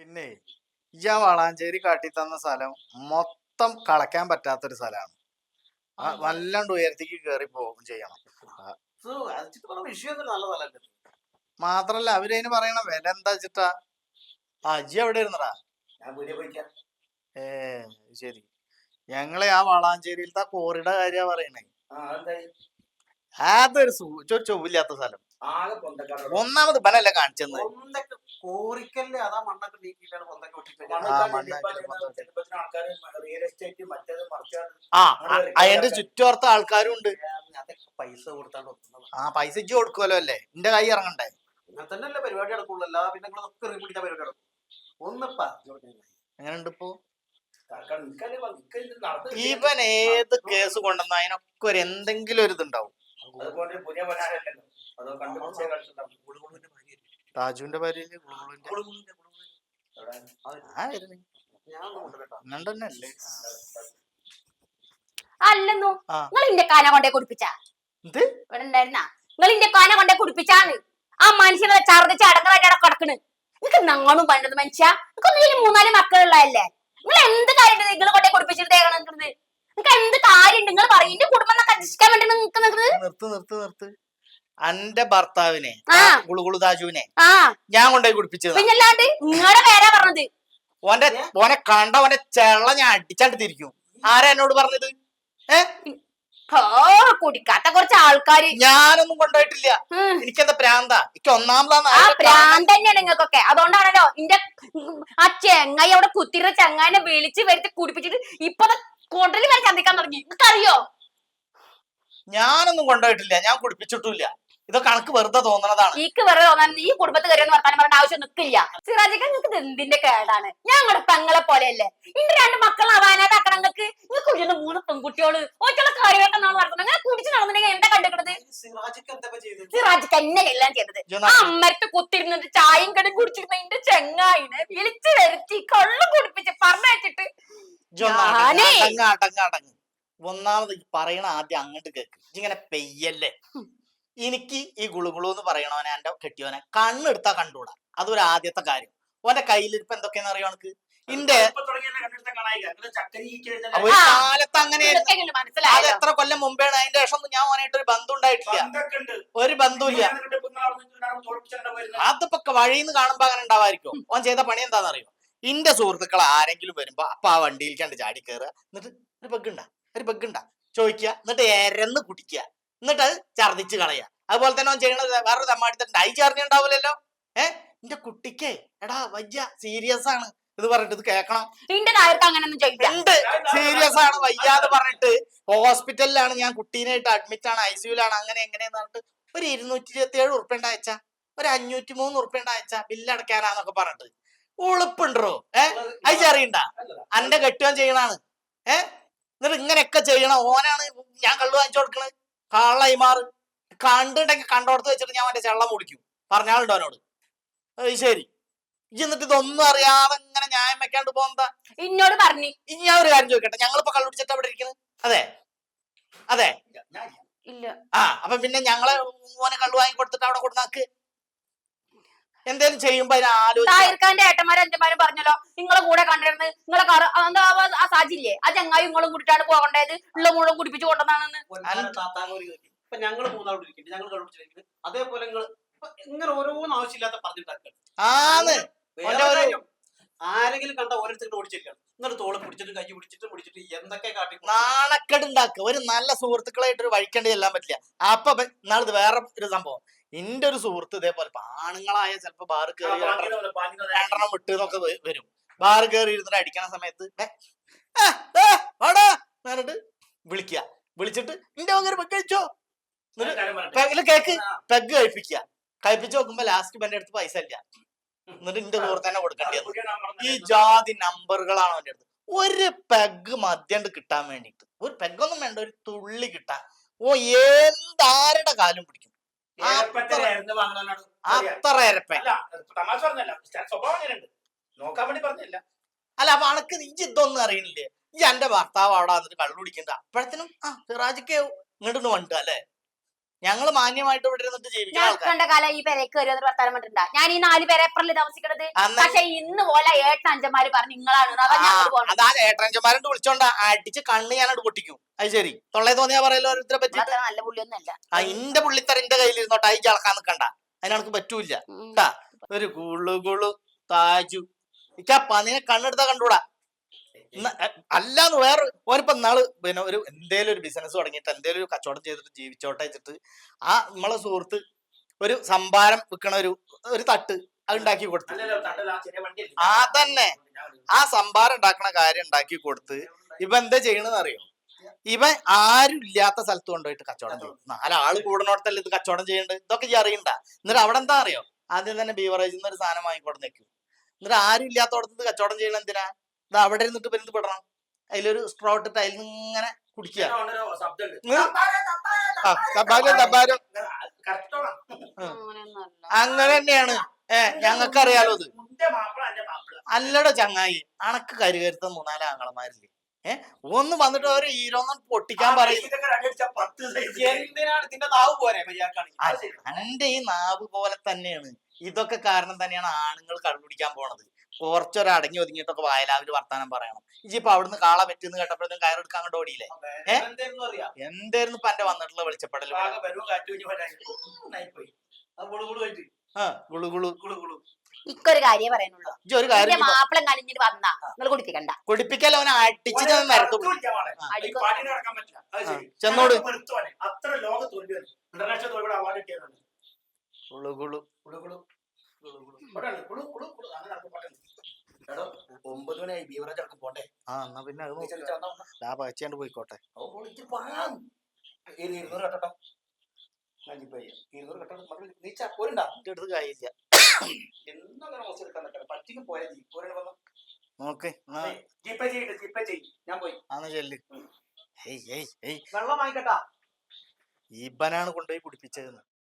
പിന്നെ ഇയാ വളാഞ്ചേരി കാട്ടി തന്ന സ്ഥലം മൊത്തം കളക്കാൻ പറ്റാത്തൊരു സ്ഥലമാണ്. വല്ലാണ്ട് ഉയരത്തേക്ക് കയറി പോകും ചെയ്യണം. മാത്രല്ല അവരതിന് പറയണ വില എന്താ വെച്ചിട്ടാ അജി എവിടെ ഇരുന്നടാ? ഏ ശരി. ഞങ്ങളെ ആ വളാഞ്ചേരിയിലത്തെ കോറിയുടെ കാര്യ പറയണേ. അതൊരു ചൊവ്വില്ലാത്ത സ്ഥലം. ഒന്നാമത് ബലല്ല കാണിച്ചെന്ന്. കോറിക്കല്ലേ അതാ മണ്ണൊക്കെ നീക്കിയിട്ടാണ് പൊന്തൊക്കെ അതിന്റെ ചുറ്റുവർത്ത ആൾക്കാരും ഉണ്ട്. പൈസ കൊടുത്താണ് ആ പൈസ ഇജ്ജ് കൊടുക്കുമല്ലോ അല്ലേ? എന്റെ കൈ ഇറങ്ങണ്ടേ? അങ്ങനെ തന്നെയല്ലേ പരിപാടി നടക്കുള്ളൂ. അല്ലാതെ പിന്നെ നിങ്ങളൊക്കെ പരിപാടി നടക്കും. ഒന്നിപ്പാ എങ്ങനെയുണ്ട് ഇപ്പോ ഇവൻ ഏത് കേസ് കൊണ്ടുവന്ന അതിനൊക്കെ ഒരു എന്തെങ്കിലും ഒരു ഇതുണ്ടാവും. അതുപോലെ പുതിയ പനാരല്ലല്ലോ അതോ കണ്ടുപിടിച്ചേ കളിച്ചിട്ടുണ്ടാവും. ഭാര്യയല്ലേ? താജുവിന്റെ ഭാര്യയിൽ ഗുളുഗുളുവിന്റെ? ഗുളുഗുളുവിന്റെ, ഗുളുഗുളുവിന്റെ. എവിടെ? അത് ആ വരുന്നു ഞാൻ ഒന്ന് കൊണ്ടുവരട്ടോ. അങ്ങനെ അല്ലേ അല്ലെന്നു? നിങ്ങൾ ഇന്റെ കാന കൊണ്ടേ കുടിപ്പിച്ച? എന്ത്? ഇവിടെ ഉണ്ടായിരുന്ന? നിങ്ങൾ ഇന്റെ കാന കൊണ്ടേ കുടിപ്പിച്ചാന്ന്? ആ മനുഷ്യനെ ഛർദിച്ച് കിടക്കണ്. പണ്ടത് മനുഷ്യ? നിങ്ങൾക്ക് മൂന്നാൽ മക്കളുള്ളതല്ലേ? നിങ്ങൾ എന്ത് കാര്യം നിങ്ങൾ കൊണ്ടേ കുടിപ്പിച്ചിട്ട് നിങ്ങൾക്ക് എന്ത് കാര്യമുണ്ട്? നിങ്ങൾ പറയും. കുടുംബം രക്ഷിക്കാൻ വേണ്ടി നിങ്ങൾക്ക് നിർത്ത് നിർത്ത് നിർത്ത്. അന്റെ ഭർത്താവിനെ ആ. ഗുളുഗുളു താജുവിനെ ആ. ഞാൻ കൊണ്ടുപോയി കുടിപ്പിച്ചത്. പിന്നല്ലാണ്ട് നിങ്ങളുടെ പേരാ പറഞ്ഞത്. ഓന്റെ ഓനെ കണ്ട ഓന്റെ ചെള്ള ഞാൻ അടിച്ചാണ്ട് തിരിക്കും. ആരാ എന്നോട് പറഞ്ഞത്? ഏ? ഓ കുടിക്കാത്ത കുറച്ച് ആൾക്കാര്. ഞാനൊന്നും കൊണ്ടുപോയിട്ടില്ല. ഉം. എനിക്കെന്താ പ്രാന്ത? എനിക്ക് ഒന്നാമതാന്ന് ആ പ്രാന്ത്? തന്നെയാണ് നിങ്ങൾക്കൊക്കെ. അതുകൊണ്ടാണല്ലോ ഇന്റെ ആ ചെങ്ങായി അവിടെ കുത്തിരുന്ന ചെങ്ങായിനെ വിളിച്ച് വരുത്തി കുടിപ്പിച്ചിട്ട് ഇപ്പൊ കൊണ്ടൽ വരെ ചന്തിക്കാൻ തുടങ്ങി. നിങ്ങൾക്ക് അറിയോ ഞാനൊന്നും കൊണ്ടുപോയിട്ടില്ല. ഞാൻ കുടിപ്പിച്ചിട്ടില്ല ഇത് കണക്ക് വെറുതെ തോന്നണതാണ്. ഈക്ക് വെറുതെ തോന്നാൻ നീ കുടുംബത്ത് കയറിയെന്ന് വർത്താനം പറഞ്ഞ ആവശ്യം നിൽക്കില്ല സിറാജിക്ക നിങ്ങൾക്ക് എന്തിന്റെ കേടാണ്? ഞങ്ങളുടെ പെങ്ങളെ പോലെയല്ലേ? ഇന്റെ രണ്ട് മക്കളെ അവാനാതാക്കണം നിങ്ങൾക്ക്? നിങ്ങൾക്ക് ഉയർന്ന മൂന്ന് പെൺകുട്ടികൾ ഒറ്റയുള്ള കാര്യങ്ങളൊക്കെ നാളെ നടത്തുന്നത് അങ്ങനെ കുടിച്ച് നടന്നിട്ടുണ്ടെങ്കിൽ എന്താ കണ്ടുകിട്ടത് ഈ സിറാജിക്ക് എന്നെ എല്ലാം ചെയ്തത്. ആ അമ്മരത്ത് കുത്തിരുന്നിട്ട് ചായയും കടും കുടിച്ചിരുന്ന എന്റെ ചെങ്ങായിനെ വിളിച്ചു വരുത്തി കള്ളു കുടിപ്പിച്ച് പറഞ്ഞയച്ചിട്ട് ഞാനേ- അടങ്ങ് ഒന്നാമത് പറയണ ആദ്യം അങ്ങോട്ട് കേക്ക്. ഇങ്ങനെ പെയ്യല്ലേ? എനിക്ക് ഈ ഗുളുഗുളു എന്ന് പറയണവനെ എന്റെ കെട്ടിയവനെ കണ്ണെടുത്താ കണ്ടുകൂടാ. അതൊരു ആദ്യത്തെ കാര്യം. ഓന്റെ കയ്യിലിരിപ്പ് എന്തൊക്കെയാന്ന് അറിയോ എനിക്ക് ഇന്റെ ഒരു. കാലത്ത് അത് എത്ര കൊല്ലം മുമ്പേണ്. അതിന്റെ ശേഷം ഒന്നും ഞാൻ ഓനായിട്ട് ഒരു ബന്ധം ഉണ്ടായിട്ടില്ല. ഒരു ഇങ്ങനെ എന്നിട്ട് ഇപ്പൊ നിന്ന്. അതിപ്പോ കാണുമ്പോ അങ്ങനെ ഉണ്ടാവായിരിക്കും ഓൻ ചെയ്ത പണി എന്താണെന്നറിയോ ഇന്റെ സുഹൃത്തുക്കൾ ആരെങ്കിലും വരുമ്പോ അപ്പൊ ആ വണ്ടിയിൽ കണ്ട് ചാടി കയറുക എന്നിട്ട് ഒരു ബഗ്ഗുണ്ട ഒരു ബഗ്ഗുണ്ട ചോദിക്കുക. എന്നിട്ട് എരന്ന് കുടിക്കുക. എന്നിട്ട് അത് ഛർദിച്ച് കളയുക അതുപോലെ തന്നെ ഓൻ ചെയ്യണത് വേറൊരു തമ്മാടിത്തണ്ട് ഐ ഉണ്ടാവില്ലല്ലോ? ഏഹ് എന്റെ കുട്ടിക്ക് എടാ വയ്യ സീരിയസ് ആണ് ഇത് പറഞ്ഞിട്ട് ഇത് കേൾക്കണം. ഉണ്ട്. സീരിയസ് ആണ് വയ്യാന്ന് പറഞ്ഞിട്ട്. ഹോസ്പിറ്റലിലാണ് ഞാൻ കുട്ടീനായിട്ട് അഡ്മിറ്റ് ആണ്. ഐ സിയുലാണ് അങ്ങനെ എങ്ങനെയെന്ന് പറഞ്ഞിട്ട് ഒരു ഇരുന്നൂറ്റി ഇരുപത്തി ഏഴ് ഉറുപ്പ അയച്ച ഒരു അഞ്ഞൂറ്റി മൂന്ന് ഉറുപ്പ അയച്ച ബില്ല് അടക്കാനാന്നൊക്കെ പറഞ്ഞിട്ട്. ഉളുപ്പുണ്ടോ? ഏഹ് അയച്ച അറിയണ്ട. അന്റെ കെട്ടുവാൻ ചെയ്യണാണ് ഏഹ് എന്നിട്ട് ഇങ്ങനെയൊക്കെ ചെയ്യണം. ഓനാണ് ഞാൻ കള്ളു വാങ്ങിച്ചു കൊടുക്കണത്. കള്ളായി മാറ് കണ്ടോടത്ത് വെച്ചിട്ട് ഞാൻ അവന്റെ ചെള്ളം മുടിക്കും. പറഞ്ഞാളുണ്ടോ അവനോട്? ശരി. എന്നിട്ട് ഇതൊന്നും അറിയാതെ ഇങ്ങനെ ന്യായം വെക്കാണ്ട് പോകുന്നതാ ഇന്നോട് പറഞ്ഞു. ഇനി ഞാൻ ഒരു കാര്യം ചോദിക്കട്ടെ. ഞങ്ങളിപ്പോ കള്ളുപിടിച്ചിട്ട് അവിടെ ഇരിക്കുന്നത് അതെ. അതെ. ഇല്ല. ആ അപ്പൊ പിന്നെ ഞങ്ങളെ മോനെ കള്ളു വാങ്ങി കൊടുത്തിട്ട് അവിടെ കൊടുത്താക്ക് എന്തേലും ചെയ്യുമ്പോ ആലോചിച്ച് തായർക്കാന്റെ ഏട്ടന്മാരും അഞ്ചന്മാരും പറഞ്ഞല്ലോ നിങ്ങളെ കൂടെ കണ്ടിരുന്ന് നിങ്ങളെ കറ എന്താ ആ- സാജില്ലേ? ആ ചങ്ങായി നിങ്ങളും കൂട്ടിട്ടാണ് പോകേണ്ടത്? ഉള്ള മുഴുവൻ കുടിപ്പിച്ചു കൊണ്ടുവന്നാണെന്ന്. ഞങ്ങൾ മൂന്നാളോട് ഇരിക്കുന്നു ഞങ്ങൾ കളിപ്പിച്ചിരിക്കുന്നത് അതേപോലെ നിങ്ങൾ ഇങ്ങനെ ഓരോന്ന് ആവശ്യമില്ലാത്ത ഒരു- ആരെങ്കിലും കണ്ട ഓരോരുത്തരും ഓടിച്ചിരിക്കണം എന്നിട്ട് തോളെ പിടിച്ചിട്ട് കൈ പിടിച്ചിട്ട് പിടിച്ചിട്ട് എന്തൊക്കെ കാട്ടി നാണക്കേട് ഉണ്ടാക്കുക ഒരു നല്ല സുഹൃത്തുക്കളായിട്ട് ഒരു വഴിക്കേണ്ടി ചെല്ലാൻ പറ്റില്ല. അപ്പൊ നാളെ വേറെ ഒരു സംഭവം. എന്റെ ഒരു സുഹൃത്ത് ഇതേപോലെ ആണുങ്ങളായ ചിലപ്പോ ബാർ കയറി രണ്ടെണ്ണം വിട്ട് എന്നൊക്കെ വരും. ബാർ കയറി ഇരുന്നിട്ട് അടിക്കണ സമയത്ത് എന്നിട്ട് ആ, ദേ, വാടാ" എന്ന് പറഞ്ഞിട്ട് വിളിക്കുക. വിളിച്ചിട്ട് നിന്റെ അങ്ങനെ പെഗ് കഴിച്ചോ? പെഗിൽ കേക്ക് പെഗ് കഴിപ്പിക്കുക. കഴിപ്പിച്ച് നോക്കുമ്പോ ലാസ്റ്റ് എന്റെ അടുത്ത് പൈസ ഇല്ല. എന്നിട്ട് നിന്റെ സുഹൃത്ത് തന്നെ കൊടുക്കേണ്ടി വന്നു. ഈ ജാതി നമ്പറുകളാണ് അവന്റെ അടുത്ത്. ഒരു പെഗ് മദ്യണ്ട് കിട്ടാൻ വേണ്ടിട്ട് ഒരു പെഗ് ഒന്നും വേണ്ട ഒരു തുള്ളി കിട്ടാൻ. ഓ എന്താരുടെ കാലം പിടിക്കും? അത്ര എരപ്പ തമാശ പറഞ്ഞല്ല സ്വഭാവം അങ്ങനെയുണ്ട്. നോക്കാൻ വേണ്ടി പറഞ്ഞില്ല. അല്ല അപ്പൊ അണക്ക് നീ ഇതൊന്നും അറിയണില്ലേ? ഈ എന്റെ ഭർത്താവ് അവിടെ വന്നിട്ട് കള്ളു കുടിക്കണ്ട. അപ്പോഴത്തേനും ആ സിറാജിക്ക് ഇങ്ങോട്ട് വണ്ടു അല്ലേ? ഞങ്ങൾ മാന്യമായിട്ട് ഇവിടെ ഇരുന്നിട്ട് ജീവിക്കുന്ന ഞാൻ ആൾക്കാർ കണ്ട കാലം ഈ പെരേക്ക് കയറി വന്നിട്ട് വർത്താനം പറഞ്ഞിട്ടുണ്ടാ? ഞാൻ ഈ നാല് പേരെ ഏപ്രിലിൽ താമസിക്കണത്? അന്ന് പക്ഷെ ഇന്ന് പോലെ ഏട്ടൻ അഞ്ചന്മാര് പറഞ്ഞു നിങ്ങളാണ്. അതാ ഏട്ടഞ്ചന്മാരോട് വിളിച്ചോണ്ട അടിച്ച് കണ്ണ് ഞാനോട് പൊട്ടിക്കും. അത് ശരി. തൊള്ളേ തോന്നിയാ പറയല്ലോ ഓരോരുത്തരെ പറ്റി നിങ്ങളത്ര നല്ല പുള്ളിയൊന്നുമല്ല. ആ ഇന്റെ കയ്യിൽ ഇരുന്നോട്ടെ അയച്ച് അളക്കാൻ നിക്കണ്ട. അതിനക്ക് പറ്റൂല ഉം. ട്ടാ. ഒരു കുളു കുളു താജു ഇക്കാ പന്നിനെ കണ്ണെടുത്താ കണ്ടൂടാ. അല്ലാന്ന് വേറെ ഓനിപ്പോ നാൾ പിന്നെ ഒരു എന്തേലും ഒരു ബിസിനസ് തുടങ്ങിയിട്ട് എന്തേലും ഒരു കച്ചവടം ചെയ്തിട്ട് ജീവിച്ചോട്ടെ വെച്ചിട്ട് ആ നമ്മളെ സുഹൃത്ത് ഒരു സംഭാരം വിൽക്കണ ഒരു ഒരു തട്ട് അത് ഉണ്ടാക്കി കൊടുത്തു. ആ തന്നെ. ആ സംഭാരം ഉണ്ടാക്കണ കാര്യം ഉണ്ടാക്കി കൊടുത്ത് ഇവ എന്താ ചെയ്യണെന്ന് അറിയോ? ഇവൻ ആരും ഇല്ലാത്ത സ്ഥലത്ത് കൊണ്ടുപോയിട്ട് കച്ചവടം ചെയ്യും. നാല് ആൾ കൂടണോടത്തല്ലേ ഇത് കച്ചവടം ചെയ്യണ്ട്? ഇതൊക്കെ ഈ അറിയണ്ട. എന്നിട്ട് അവിടെ എന്താ അറിയോ? ആദ്യം തന്നെ ബീവറേജിൽ നിന്ന് ഒരു സാധനം വാങ്ങിക്കൊണ്ട് നിൽക്കും എന്നിട്ട് ആരും ഇല്ലാത്തോടത്ത് കച്ചവടം ചെയ്യണ എന്തിനാ? ഇത് അവിടെ ഇരുന്നിട്ട് ഇപ്പൊ എന്ത് പെടണം? അതിലൊരു സ്ട്രോ ഇട്ടിട്ട് അതിൽ നിന്ന് ഇങ്ങനെ കുടിക്കുക. അങ്ങനെ തന്നെയാണ്. ഏ ഞങ്ങൾക്കറിയാലോ ഇത്. അല്ലടോ ചങ്ങായി. അണക്ക് കരുകരുത്ത മൂന്നാൽ ആങ്ങളമാരില്ലേ? ഏ ഒന്ന് വന്നിട്ട് ഒരു ഈരോന്നും പൊട്ടിക്കാൻ പറയും. എന്റെ ഈ നാവ് പോലെ തന്നെയാണ്. ഇതൊക്കെ കാരണം തന്നെയാണ് ആണുങ്ങൾ കണ്ടുപിടിക്കാൻ പോണത്. കുറച്ചൊരു അടങ്ങി ഒതുങ്ങിയിട്ടൊക്കെ വായലാവിൽ വർത്താനം പറയണം. ഇജിപ്പോ അവിടുന്ന് കാള പറ്റുന്ന കേട്ടപ്പോഴത്തേക്കും കയറെടുക്കാൻ അങ്ങോട്ട് ഓടിയില്ലേ? ഏഹ് എന്തായിരുന്നു ഇപ്പൊ എന്റെ വന്നിട്ടുള്ള വെളിച്ചപ്പെടൽ ആകെ വരവും കാറ്റും ഇനി വരാൻ. പോയി അത് ഗുളു ഗുളു ആ ഗുളു ഗുളു. ഗുളു ഗുളു. ഇക്കൊരു കാര്യം പറയാനുള്ളൂ മാപ്പിളം വന്നാ. നിങ്ങൾ കുടിപ്പിക്കണ്ട. കുടിപ്പിക്കൽ അവനെ? അടിച്ചിട്ട് ചെന്നോട്. അത്ര ലോക ഇന്റർനാഷണൽ തോൽവിയുടെ അവാർഡ് കിട്ടിയതാണ്. ഗുളു ഗുളു. കുളു കുളു കുളു കുളു കുളു കുളു കുളു അങ്ങനെ നടക്കും പാട്ടുണ്ട് എടോ ഒമ്പത് മണിയായി ബീവറേജ് അടക്കം പോണ്ടേ? ആ എന്നാ പിന്നെ അത് നോക്ക്. ആ പകച്ചാണ്ട് പോയിക്കോട്ടെ. ഇരുന്നൂറ് കെട്ടോ ഇരുന്നൂറ് കെട്ടോ മക്കൾ നീച്ച. പോരുണ്ടാ? എന്റെ അടുത്ത് കഴിയില്ല എന്നങ്ങനെ മോശം എടുക്കാൻ നിൽക്കണം പറ്റിക്ക് പോയാ ജീപ്പ് വന്നു. നോക്ക് ജീപ്പേ ചെയ്യട്ടെ ജീപ്പേ ചെയ്യും. ഞാൻ പോയി. ആന്ന് ചെല്ല്. ഏയ് ഏയ് ഏയ്. വെള്ളം വാങ്ങിക്കട്ടാ. ഈബനാണ് കൊണ്ടുപോയി കുടിപ്പിച്ചതെന്ന്